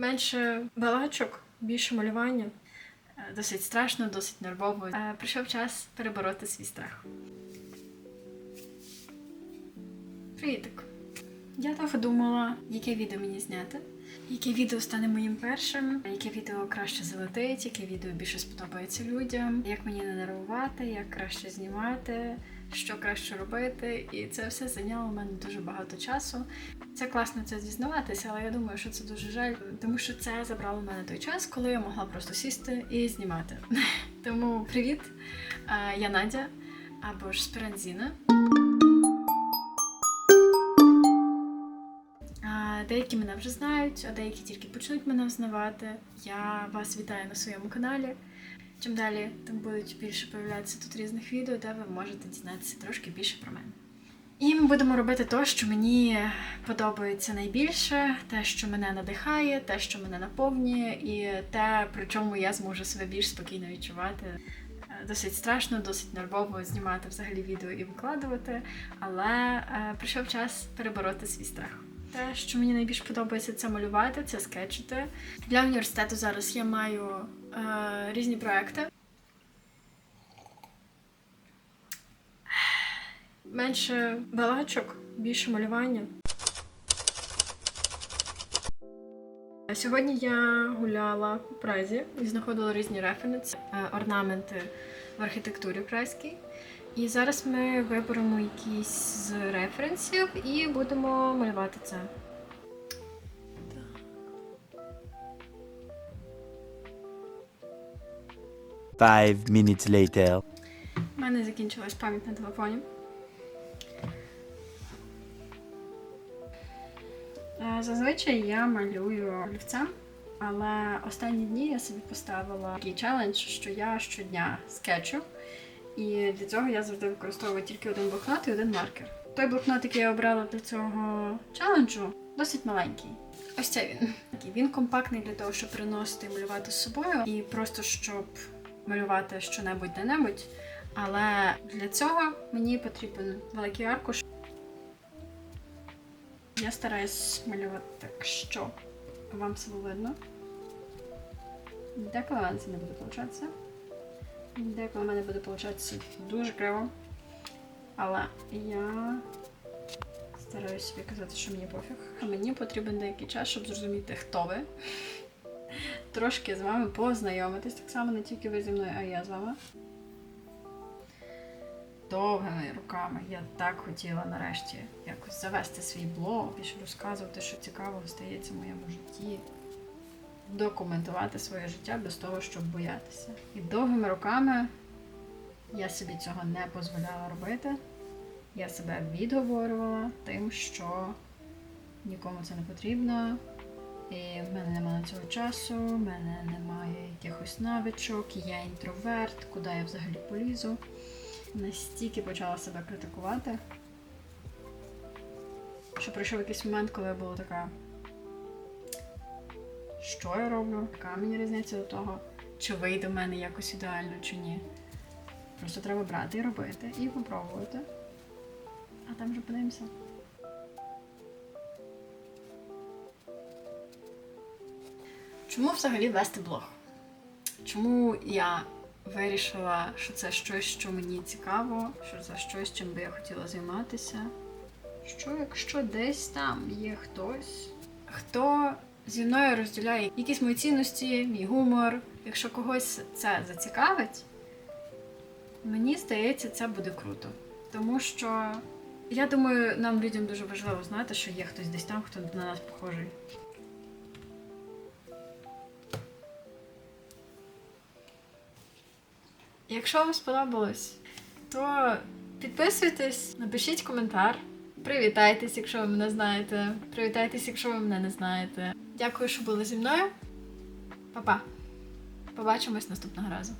Менше балачок, більше малювання. Е, Досить страшно, досить нервово. Е, Прийшов час перебороти свій страх. Привітик. Я довго думала, яке відео мені зняти, яке відео стане моїм першим, яке відео краще залетить, яке відео більше сподобається людям, як мені не нервувати, як краще знімати, що краще робити. І це все зайняло в мене дуже багато часу. Це класно це дізнаватися, але я думаю, що це дуже жаль, тому що це забрало в мене той час, коли я могла просто сісти і знімати. Тому привіт! Е, Я Надя або ж Спиранзіна. Деякі мене вже знають, а деякі тільки почнуть мене взнавати. Я вас вітаю на своєму каналі. Чим далі, тим будуть більше появлятися тут різних відео, де ви можете дізнатися трошки більше про мене. І ми будемо робити те, що мені подобається найбільше, те, що мене надихає, те, що мене наповнює, і те, при чому я зможу себе більш спокійно відчувати. Е, Досить страшно, досить нервово знімати взагалі відео і викладувати, але е, прийшов час перебороти свій страх. Те, що мені найбільше подобається, це малювати, це скетчити. Для університету зараз я маю е, різні проекти. Менше балачок, більше малювання. Сьогодні я гуляла по Празі і знаходила різні референси, е, орнаменти в архітектурі празькій. І зараз ми виберемо якісь з референсів і будемо малювати це. Five minutes later. У мене закінчилась пам'ять на телефоні. Е, Зазвичай я малюю олівцем, але останні дні я собі поставила такий челендж, що я щодня скетчу. І для цього я завжди використовую тільки один блокнот і один маркер. Той блокнот, який я обрала для цього челенджу, досить маленький. Ось це він. Він компактний для того, щоб приносити і малювати з собою, і просто щоб малювати що-небудь де-небудь. Але для цього мені потрібен великий аркуш. Я стараюсь малювати так, що вам все видно. Деколи в мене це не буде получатися. Деколи в мене буде получатися дуже криво. Але я стараюсь собі казати, що мені пофіг. Мені потрібен деякий час, щоб зрозуміти, хто ви. Трошки з вами познайомитись. Так само не тільки ви зі мною, а я з вами довгими руками. Я так хотіла нарешті якось завести свій блог, більше розказувати, що цікавого стається в моєму житті, документувати своє життя без того, щоб боятися. І довгими руками я собі цього не дозволяла робити. Я себе відговорювала тим, що нікому це не потрібно. І в мене немає цього часу, в мене немає якихось навичок, я інтроверт, куди я взагалі полізу настільки почала себе критикувати, що прийшов якийсь момент, коли я була така. Що я роблю? Яка мені різниця до того, чи вийде в мене якось ідеально, чи ні. Просто треба брати і робити, і попробувати. А там вже подивимося. Чому взагалі вести блог? Чому я вирішила, що це щось, що мені цікаво, що це щось, чим би я хотіла займатися. Що, якщо десь там є хтось, хто зі мною розділяє якісь мої цінності, мій гумор, якщо когось це зацікавить, мені здається, це буде круто. Тому що я думаю, нам людям дуже важливо знати, що є хтось десь там, хто на нас похожий. Якщо вам сподобалось, то підписуйтесь, напишіть коментар, привітайтесь, якщо ви мене знаєте. Привітайтесь, якщо ви мене не знаєте. Дякую, що були зі мною. Па-па. Побачимось наступного разу.